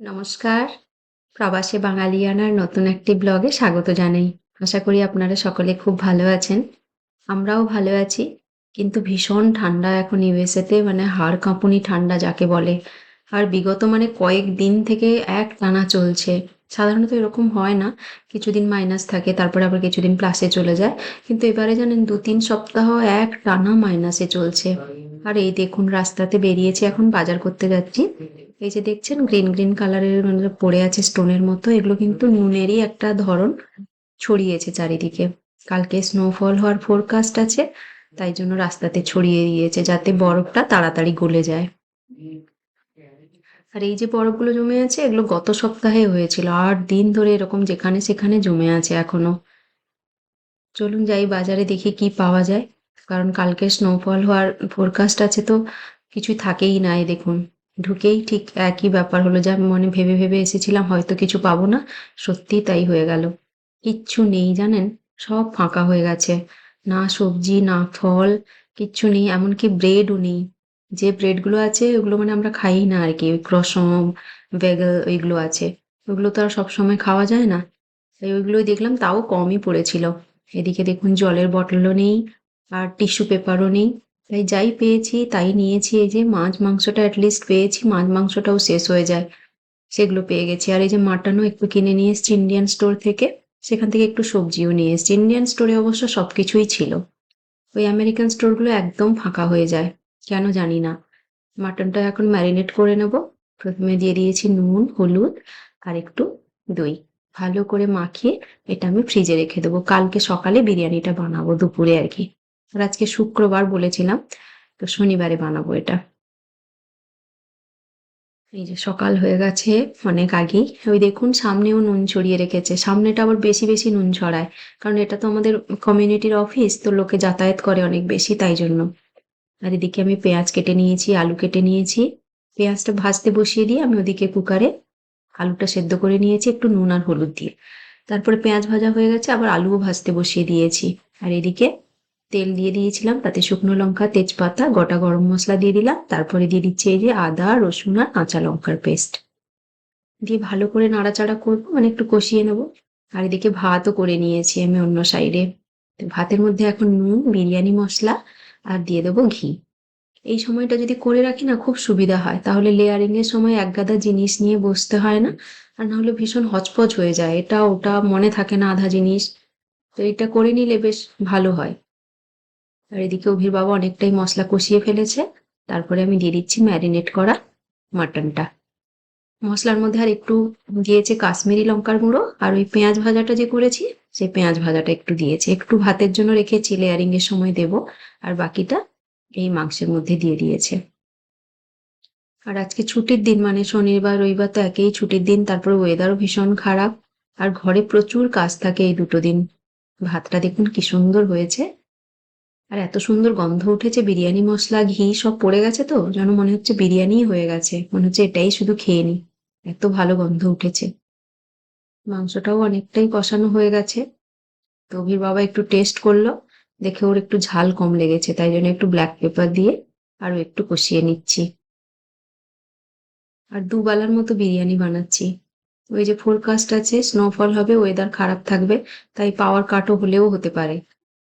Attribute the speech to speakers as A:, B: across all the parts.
A: নমস্কার। প্রবাসী বাঙালিয়ানার নতুন একটি ব্লগে স্বাগত জানাই। আশা করি আপনারা সকলে খুব ভালো আছেন। আমরাও ভালো আছি, কিন্তু ভীষণ ঠান্ডা এখন ইউএসএতে মানে হাড় কাঁপুনি ঠান্ডা যাকে বলে। আর বিগত মানে কয়েক দিন থেকে এক টানা চলছে। সাধারণত এরকম হয় না, কিছুদিন মাইনাস থাকে, তারপরে আবার কিছুদিন প্লাসে চলে যায়। কিন্তু এবারে জানেন দু তিন সপ্তাহ এক টানা মাইনাসে চলছে। আর এই দেখুন, রাস্তাতে বেরিয়েছি, এখন বাজার করতে যাচ্ছি। এই যে দেখছেন গ্রিন গ্রিন কালারের মানে পড়ে আছে স্টোনের মতো। এগুলো কিন্তু নুনেরই একটা ধরন ছড়িয়েছে চারিদিকে। কালকে স্নোফল হওয়ার ফোরকাস্ট আছে, তাই জন্য রাস্তাতে ছড়িয়ে দিয়েছে যাতে বরফটা তাড়াতাড়ি গলে যায়। আর এই যে বরফগুলো জমে আছে, এগুলো গত সপ্তাহে হয়েছিল। আট দিন ধরে এরকম যেখানে সেখানে জমে আছে এখনও। চলুন যাই বাজারে দেখি কি পাওয়া যায়। কারণ কালকে স্নোফল হওয়ার ফোরকাস্ট আছে তো কিছুই থাকেই না এই দেখুন। ঢুকেই ঠিক একই ব্যাপার হলো যা মনে ভেবে ভেবে এসেছিলাম, হয়তো কিছু পাবো না। সত্যি তাই হয়ে গেল। কিচ্ছু নেই জানেন, সব ফাঁকা হয়ে গেছে। না সবজি, না ফল, কিচ্ছু নেই, এমনকি ব্রেডও নেই। যে ব্রেডগুলো আছে, ওগুলো মানে আমরা খাই না আর কি। ওই ক্রসম, ভেগেল, ওইগুলো আছে। ওগুলো তো আর সবসময় খাওয়া যায় না। তাই ওইগুলোই দেখলাম, তাও কমই পড়েছিল। এদিকে দেখুন, জলের বটলও নেই, আর টিস্যু পেপারও নেই। তাই যাই পেয়েছি, তাই নিয়েছি, এই যে মাছ মাংসটা অ্যাটলিস্ট পেয়েছি, মাছ মাংসটাও শেষ হয়ে যায়। সেগুলো পেয়ে গেছি। আর এই যে মাটনও একটু কিনে নিয়ে এসছি ইন্ডিয়ান স্টোর থেকে। সেখান থেকে একটু সবজিও নিয়ে এসছি। ইন্ডিয়ান স্টোরে অবশ্য সব কিছুই ছিল। ওই আমেরিকান স্টোরগুলো একদম ফাঁকা হয়ে যায়। কেন জানি না। মাটনটা এখন ম্যারিনেট করে নেব। প্রথমে দিয়ে দিয়েছি নুন, হলুদ আর একটু দই। ভালো করে মাখিয়ে এটা আমি ফ্রিজে রেখে দেবো। কালকে সকালে বিরিয়ানিটা বানাবো দুপুরে আর কি। আর আজকে শুক্রবার বলেছিলাম, তো শনিবারে বানাবো এটা। এই যে সকাল হয়ে গেছে অনেক আগেই। ওই দেখুন সামনেও নুন ছড়িয়ে রেখেছে। সামনেটা আবার বেশি বেশি নুন ছড়ায়। কারণ এটা তো আমাদের কমিউনিটির অফিস তো লোকে যাতায়াত করে অনেক বেশি তাই জন্য। আর এদিকে আমি পেঁয়াজ কেটে নিয়েছি, আলু কেটে নিয়েছি। পেঁয়াজটা ভাজতে বসিয়ে দিয়ে আমি ওদিকে কুকারে আলুটা সেদ্ধ করে নিয়েছি, একটু নুন আর হলুদ দিয়ে। তারপরে পেঁয়াজ ভাজা হয়ে গেছে, আবার আলুও ভাজতে বসিয়ে দিয়েছি। আর এদিকে তেল দিয়ে দিয়েছিলাম, তাতে শুকনো লঙ্কা, তেজপাতা, গোটা গরম মশলা দিয়ে দিলাম। তারপরে দিয়ে দিচ্ছি এই যে আদা, রসুন আর কাঁচা লঙ্কার পেস্ট। দিয়ে ভালো করে নাড়াচাড়া করব মানে একটু কষিয়ে নেব। আর এদিকে ভাতও করে নিয়েছি আমি অন্য সাইডে। ভাতের মধ্যে এখন নুন, বিরিয়ানি মশলা আর দিয়ে দেবো ঘি। এই সময়টা যদি করে রাখি না, খুব সুবিধা হয়। তাহলে লেয়ারিং এর সময় এক গাদা জিনিস নিয়ে বসতে হয় না, আর না হলে ভীষণ হচপচ হয়ে যায়। এটা, ওটা মনে থাকে না আধা জিনিস। তো এটা করে নিলে বেশ ভালো হয়। আর এদিকে অভির বাবা অনেকটাই মশলা কষিয়ে ফেলেছে। তারপরে আমি দিয়ে দিচ্ছি ম্যারিনেট করা মাটনটা। মশলার মধ্যে আর একটু দিয়েছে কাশ্মীরি লঙ্কার গুঁড়ো, আর ওই পেঁয়াজ ভাজাটা যে করেছি, সেই পেঁয়াজ ভাজাটা একটু দিয়েছে। একটু ভাতের জন্য রেখেছি লেয়ারিং এর সময় দেব, আর বাকিটা এই মাংসের মধ্যে দিয়ে দিয়েছে। আর আজকে ছুটির দিন মানে শনিবার, রবিবার তো একেই ছুটির দিন, তারপর ওয়েদারও ভীষণ খারাপ। আর ঘরে প্রচুর কাজ থাকে এই দুটো দিন। ভাতটা দেখুন কি সুন্দর হয়েছে। আর এত সুন্দর গন্ধ উঠেছে, বিরিয়ানি মশলা, ঘি সব পড়ে গেছে তো, যেন মনে হচ্ছে বিরিয়ানি হয়ে গেছে। মনে হচ্ছে এটাই শুধু খেয়ে নি। এত ভালো গন্ধ উঠেছে। মাংসটাও অনেকটাই কষানো হয়ে গেছে। তো বাবা একটু টেস্ট করল, দেখে ওর একটু ঝাল কম লেগেছে, তাই জন্য একটু ব্ল্যাক পেপার দিয়ে আরও একটু কষিয়ে নিচ্ছি। আর দুবেলার মতো বিরিয়ানি বানাচ্ছি। ওই যে ফোরকাস্ট আছে স্নোফল হবে ওয়েদার খারাপ থাকবে, তাই পাওয়ার কাটও হলেও হতে পারে।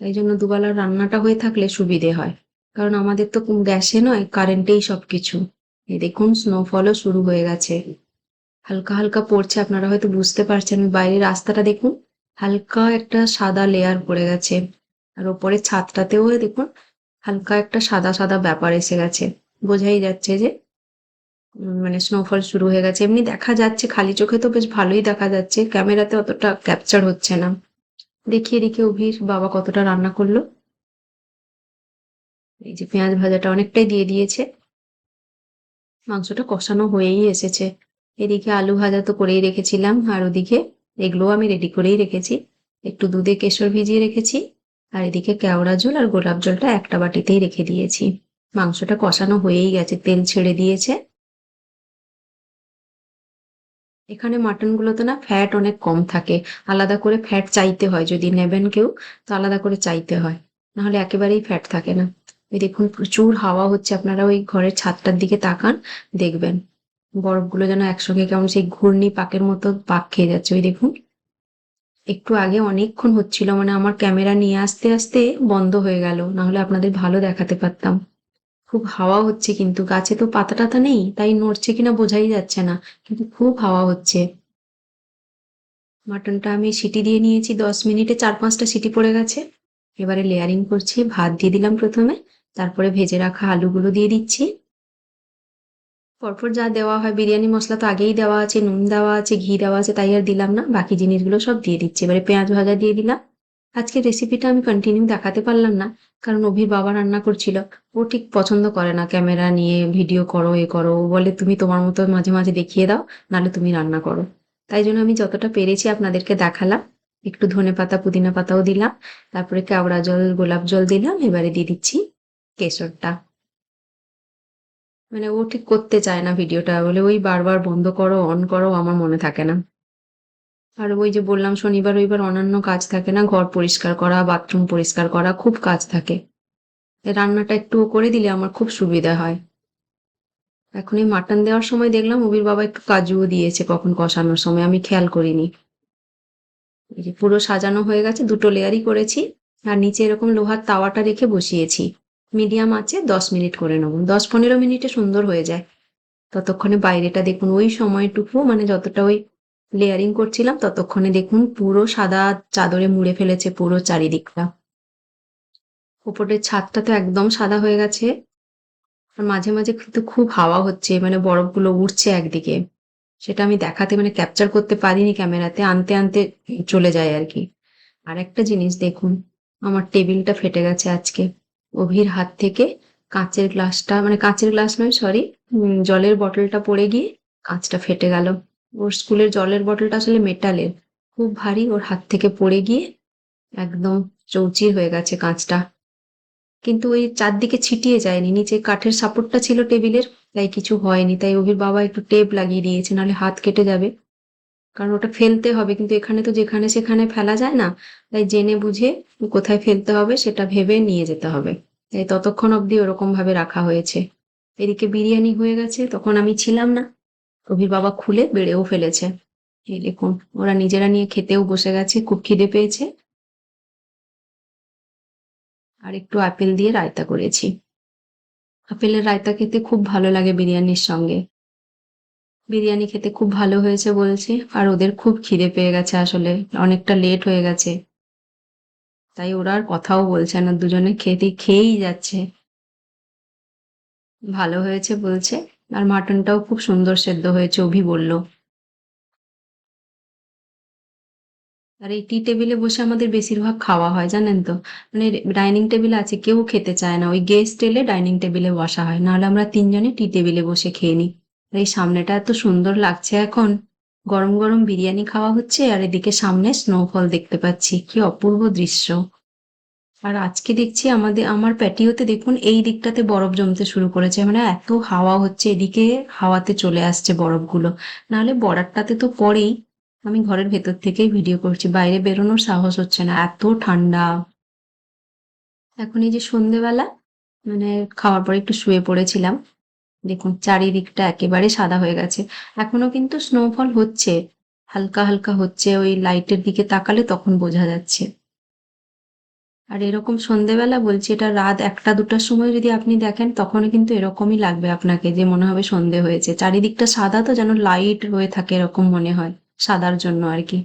A: তাই জন্য দুবেলার রান্নাটা হয়ে থাকলে সুবিধে হয়। কারণ আমাদের তো গ্যাসে নয়, কারেন্টেই সব কিছু এই দেখুন স্নোফলও শুরু হয়ে গেছে। হালকা হালকা পড়ছে, আপনারা হয়তো বুঝতে পারছেন। বাইরের রাস্তাটা দেখুন, হালকা একটা সাদা লেয়ার পড়ে গেছে। আর ওপরে ছাদটাতেও দেখুন, হালকা একটা সাদা সাদা ব্যাপার এসে গেছে। বোঝাই যাচ্ছে যে মানে স্নোফল শুরু হয়ে গেছে। এমনি দেখা যাচ্ছে, খালি চোখে তো বেশ ভালোই দেখা যাচ্ছে। ক্যামেরাতে অতটা ক্যাপচার হচ্ছে না। দেখি এদিকে অভির বাবা কতটা রান্না করল। এই যে পেঁয়াজ ভাজাটা অনেকটাই দিয়ে দিয়েছে। মাংসটা কষানো হয়েই এসেছে। এদিকে আলু ভাজা তো করেই রেখেছিলাম, আর ওদিকে এগুলোও আমি রেডি করেই রেখেছি। একটু দুধে কেশর ভিজিয়ে রেখেছি, আর এদিকে কেওড়া জল আর গোলাপ জলটা একটা বাটিতেই রেখে দিয়েছি। মাংসটা কষানো হয়েই গেছে, তেল ছেড়ে দিয়েছে। এখানে মাটনগুলোতে না ফ্যাট অনেক কম থাকে। আলাদা করে ফ্যাট চাইতে হয়, যদি নেবেন কেউ, তো আলাদা করে চাইতে হয়। নাহলে একেবারেই ফ্যাট থাকে না। এই দেখুন, প্রচুর হাওয়া হচ্ছে, আপনারা ওই ঘরের ছাদটার দিকে তাকান, দেখবেন। বরফগুলো যেন একসঙ্গে কেমন সেই ঘূর্ণি পাকের মতো পাক খেয়ে যাচ্ছে, ওই দেখুন। একটু আগে অনেকক্ষণ হচ্ছিল মানে আমার ক্যামেরা নিয়ে আসতে আসতে বন্ধ হয়ে গেল, নাহলে আপনাদের ভালো দেখাতে পারতাম। খুব হাওয়া হচ্ছে কিন্তু। গাছে তো পাতা টাতা নেই, তাই নড়ছে কিনা বোঝাই যাচ্ছে না, কিন্তু খুব হাওয়া হচ্ছে। মাটনটা আমি সিটি দিয়ে নিয়েছি, দশ মিনিটে চার পাঁচটা সিটি পড়ে গেছে। এবারে লেয়ারিং করছি, ভাত দিয়ে দিলাম প্রথমে, তারপরে ভেজে রাখা আলুগুলো দিয়ে দিচ্ছি। পরপর যা দেওয়া হয়, বিরিয়ানি মশলা তো আগেই দেওয়া আছে, নুন দেওয়া আছে, ঘি দেওয়া আছে, তাই আর দিলাম না, বাকি জিনিসগুলো সব দিয়ে দিচ্ছি। এবারে পেঁয়াজ ভাজা দিয়ে দিলাম। আজকে রেসিপিটা আমি কন্টিনিউ দেখাতে পারলাম না, কারণ অভির বাবা রান্না করছিল। ও ঠিক পছন্দ করে না ক্যামেরা নিয়ে ভিডিও করো, এ করো, ও বলে, তুমি তোমার মতো মাঝে মাঝে দেখিয়ে দাও, নাহলে তুমি রান্না করো। তাই জন্য আমি যতটা পেরেছি আপনাদেরকে দেখালাম। একটু ধনে পাতা, পুদিনা পাতাও দিলাম, তারপরে কেওড়া জল, গোলাপ জল দিলাম, এবারে দিয়ে দিচ্ছি কেশরটা। মানে ও ঠিক করতে চায় না ভিডিওটা বলে, ওই বারবার বন্ধ করো অন করো, আমার মনে থাকে না। আর ওই যে বললাম, শনিবার, রবিবার অন্যান্য কাজ থাকে না? ঘর পরিষ্কার করা, বাথরুম পরিষ্কার করা, খুব কাজ থাকে। রান্নাটা একটু করে দিলে আমার খুব সুবিধা হয়। এখন এই মাটন দেওয়ার সময় দেখলাম অবির বাবা একটু কাজুও দিয়েছে কখন কষানোর সময়, আমি খেয়াল করিনি। এই যে পুরো সাজানো হয়ে গেছে, দুটো লেয়ারই করেছি, আর নিচে এরকম লোহার তাওয়াটা রেখে বসিয়েছি। মিডিয়াম আছে, দশ মিনিট করে নেব। দশ পনেরো মিনিটে সুন্দর হয়ে যায়। ততক্ষণে বাইরেটা দেখুন, ওই সময়টুকু মানে যতটা ওই লেয়ারিং করছিলাম, ততক্ষণে দেখুন পুরো সাদা চাদরে মুড়ে ফেলেছে পুরো চারিদিকটা। ওপরের ছাদটা তো একদম সাদা হয়ে গেছে। আর মাঝে মাঝে কিন্তু খুব হাওয়া হচ্ছে মানে বরফগুলো উঠছে একদিকে। সেটা আমি দেখাতে মানে ক্যাপচার করতে পারিনি ক্যামেরাতে, আনতে আনতে চলে যায় আর কি। আর একটা জিনিস দেখুন, আমার টেবিলটা ফেটে গেছে আজকে। অভির হাত থেকে কাঁচের গ্লাসটা মানে কাঁচের গ্লাস নয়, সরি জলের বটলটা পড়ে গিয়ে কাঁচটা ফেটে গেল। ওর স্কুলের জলের বটলটা আসলে মেটালের। খুব ভারী, ওর হাত থেকে পড়ে গিয়ে একদম চৌচির হয়ে গেছে কাঁচটা। কিন্তু ওই চারদিকে ছিটিয়ে যায়নি, নিচে কাঠের সাপোর্টটা ছিল টেবিলের, তাই কিছু হয়নি। তাই অভির বাবা একটু টেপ লাগিয়ে দিয়েছে, নাহলে হাত কেটে যাবে। কারণ ওটা ফেলতে হবে, কিন্তু এখানে তো যেখানে সেখানে ফেলা যায় না, তাই জেনে বুঝে কোথায় ফেলতে হবে সেটা ভেবে নিয়ে যেতে হবে। তাই ততক্ষণ অবধি ওরকম ভাবে রাখা হয়েছে। এদিকে বিরিয়ানি হয়ে গেছে, তখন আমি ছিলাম না। অভির বাবা খুলে বেড়েও ফেলেছে। এই দেখুন, ওরা নিজেরা নিয়ে খেতেও বসে গেছে, খুব খিদে পেয়েছে। আর একটু আপেল দিয়ে রায়তা করেছি। আপেলের রায়তা খেতে খুব ভালো লাগে বিরিয়ানির সঙ্গে। বিরিয়ানি খেতে খুব ভালো হয়েছে বলছে, আর ওদের খুব খিদে পেয়ে গেছে আসলে, অনেকটা লেট হয়ে গেছে। তাই ওরা আর কথাও বলছে না, দুজনে খেতে খেয়েই যাচ্ছে। ভালো হয়েছে বলছে। আর মাটনটাও খুব সুন্দর সেদ্ধ হয়েছে, অভি বলল। আর এই টি টেবিলে বসে আমাদের বেশিরভাগ খাওয়া হয়, জানেন তো? মানে ডাইনিং টেবিল আছে, কেউ খেতে চায় না। ওই গেস্ট এলে ডাইনিং টেবিলে বসা হয়, নাহলে আমরা তিনজনে টি টেবিলে বসে খেয়ে নিই। আর এই সামনেটা এত সুন্দর লাগছে এখন। গরম গরম বিরিয়ানি খাওয়া হচ্ছে, আর এদিকে সামনে স্নোফল দেখতে পাচ্ছি। কি অপূর্ব দৃশ্য। আর আজকে দেখছি আমাদের, আমার প্যাটিওতে দেখুন এই দিকটাতে বরফ জমতে শুরু করেছে। মানে এত হাওয়া হচ্ছে, এদিকে হাওয়াতে চলে আসছে বরফগুলো। নাহলে বর্ডারটাতে তো পরেই আমি ঘরের ভেতর থেকেই ভিডিও করছি, বাইরে বেরোনোর সাহস হচ্ছে না, এত ঠান্ডা। এখন এই যে সন্ধেবেলা মানে খাওয়ার পরে একটু শুয়ে পড়েছিলাম। দেখুন চারিদিকটা একেবারে সাদা হয়ে গেছে। এখনও কিন্তু স্নোফল হচ্ছে, হালকা হালকা হচ্ছে, ওই লাইটের দিকে তাকালে তখন বোঝা যাচ্ছে। আর এরকম সন্ধেবেলা বলছি, এটা রাত একটা, দুটার সময় যদি আপনি দেখেন তখন কিন্তু এরকমই লাগবে আপনাকে, যে মনে হবে সন্ধে হয়েছে। চারিদিকটা সাদা তো, যেন লাইট হয়ে থাকে এরকম মনে হয়, সাদার জন্য আর কি।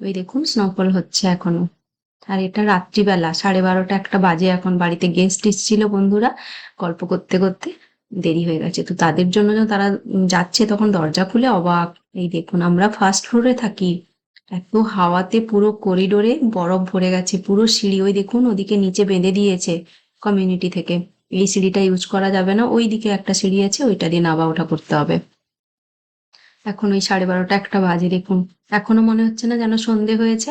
A: ওই দেখুন স্নোফল হচ্ছে এখনও। আর এটা রাত্রিবেলা, সাড়ে বারোটা একটা বাজে এখন, বাড়িতে গেস্ট এসেছিল বন্ধুরা, গল্প করতে করতে দেরি হয়ে গেছে। তো তাদের জন্য যখন তারা যাচ্ছে, তখন দরজা খুলে অবাক। এই দেখুন, আমরা ফার্স্ট ফ্লোরে থাকি। এত হাওয়াতে পুরো করিডোরে বরফ ভরে গেছে, পুরো সিঁড়ি, ওই দেখুন, ওদিকে নিচে বেঁধে দিয়েছে কমিউনিটি থেকে। এই সিঁড়িটা ইউজ করা যাবে না ওই দিকে একটা সিঁড়ি আছে, ওইটা দিয়ে নাবা ওঠা করতে হবে। এখন ওই সাড়ে বারোটা একটা বাজে, দেখুন। এখনও মনে হচ্ছে না যেন সন্ধে হয়েছে,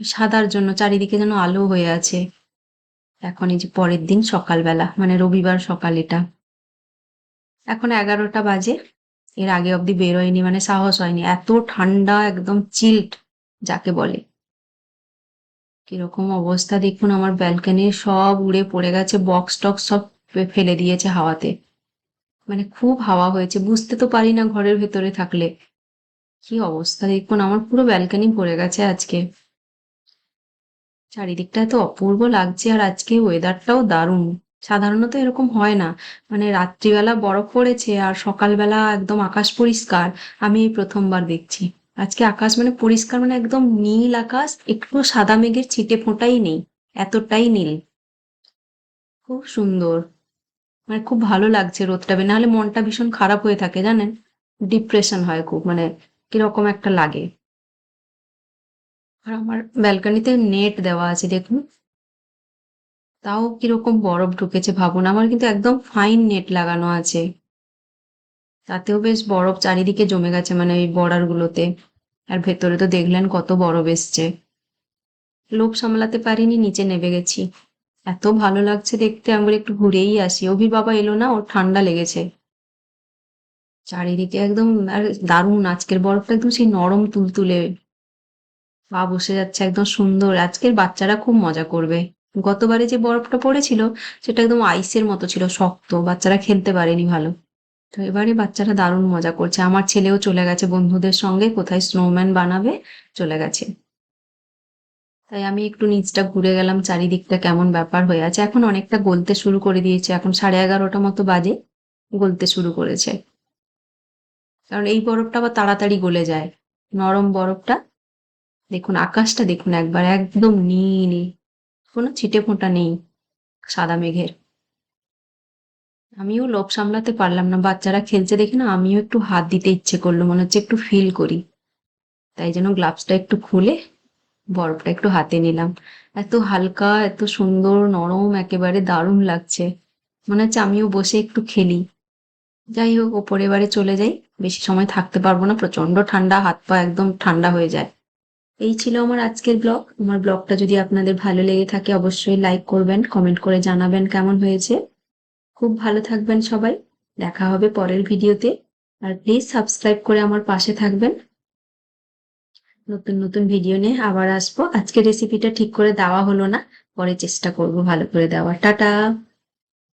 A: সাদার জন্য, চারিদিকে যেন আলো হয়ে আছে। এখন এই যে পরের দিন সকালবেলা মানে রবিবার সকাল এটা। এখন এগারোটা বাজে, এর আগে অবধি বেরোয়নি মানে সাহস হয়নি, এত ঠান্ডা, একদম চিল্ড যাকে বলে। কীরকম অবস্থা দেখুন, আমার ব্যালকনি সব উড়ে পড়ে গেছে বক্স টক্স সব ফেলে দিয়েছে হাওয়াতে। মানে খুব হাওয়া হয়েছে, বুঝতে তো পারি না ঘরের ভেতরে থাকলে। কি অবস্থা দেখুন, আমার পুরো ব্যালকানি ভরে গেছে আজকে। চারিদিকটা এত অপূর্ব লাগছে, আর আজকে ওয়েদারটাও দারুণ। সাধারণত এরকম হয় না। মানে রাত্রিবেলা বরফ পড়েছে, আর সকালবেলা একদম আকাশ পরিষ্কার, আমি এই প্রথমবার দেখছি। আজকে আকাশ মানে পরিষ্কার মানে একদম নীল আকাশ, একটু সাদা মেঘের ছিটে ফোঁটাই নেই, এতটাই নীল। খুব সুন্দর। মানে খুব ভালো লাগছে রোদটা বের, নাহলে মনটা ভীষণ খারাপ হয়ে থাকে, জানেন? ডিপ্রেশন হয় খুব মানে কীরকম একটা লাগে। আর আমার ব্যালকনিতে নেট দেওয়া আছে, দেখুন। তাও কীরকম বরফ ঢুকেছে, ভাবুন। আমার কিন্তু একদম ফাইন নেট লাগানো আছে। তাতেও বেশ বরফ চারিদিকে জমে গেছে মানে ওই বর্ডার গুলোতে আর ভেতরে তো দেখলেন কত বরফ এসছে। লোভ সামলাতে পারিনি, নিচে নেমে গেছি। এত ভালো লাগছে দেখতে, আমি একটু ঘুরেই আসি। অভির বাবা এলো না, ওর ঠান্ডা লেগেছে। চারিদিকে একদম, আর দারুণ, আজকের বরফটা একদম সেই নরম তুলতুলে। পা বসে যাচ্ছে একদম সুন্দর। আজকের বাচ্চারা খুব মজা করবে। গতবারে যে বরফটা পড়েছিল, সেটা একদম আইসের মতো ছিল, শক্ত। বাচ্চারা খেলতে পারেনি ভালো। তো এবারে বাচ্চারা দারুণ মজা করছে। আমার ছেলেও চলে গেছে বন্ধুদের সঙ্গে, কোথায় স্নোম্যান বানাবে? চলে গেছে। তাই আমি একটু নিচটা ঘুরে গেলাম, চারিদিকটা কেমন ব্যাপার হয়ে আছে। এখন অনেকটা গলতে শুরু করে দিয়েছে, এখন সাড়ে এগারোটা মতো বাজে, গলতে শুরু করেছে। কারণ এই বরফটা আবার তাড়াতাড়ি গলে যায়, নরম বরফটা। দেখুন, আকাশটা দেখুন একবার, একদম নীল, কোনো ছিটে ফোঁটা নেই, সাদা মেঘের। আমিও লোভ সামলাতে পারলাম না। বাচ্চারা খেলছে দেখে না আমিও একটু হাত দিতে ইচ্ছে করল, মনে হচ্ছে একটু ফিল করি। তাই জন্য গ্লাভসটা একটু খুলে বরফটা একটু হাতে নিলাম। এত হালকা, এত সুন্দর, নরম, একেবারে দারুণ লাগছে। মনে হচ্ছে আমিও বসে একটু খেলি। যাই হোক ওপরে বারে চলে যাই। বেশি সময় থাকতে পারব না প্রচণ্ড ঠান্ডা, হাত পা একদম ঠান্ডা হয়ে যায়। এই ছিল আমার আজকের ব্লগ আমার ব্লগটা যদি আপনাদের ভালো লেগে থাকে, অবশ্যই লাইক করবেন কমেন্ট করে জানাবেন কেমন হয়েছে। খুব ভালো থাকবেন সবাই। দেখা হবে পরের ভিডিওতে। আর প্লিজ সাবস্ক্রাইব করে আমার পাশে থাকবেন। নতুন নতুন ভিডিও নিয়ে আবার আসব। আজকে রেসিপিটা ঠিক করে দেওয়া হলো না। পরে চেষ্টা করব ভালো করে দেওয়া টাটা!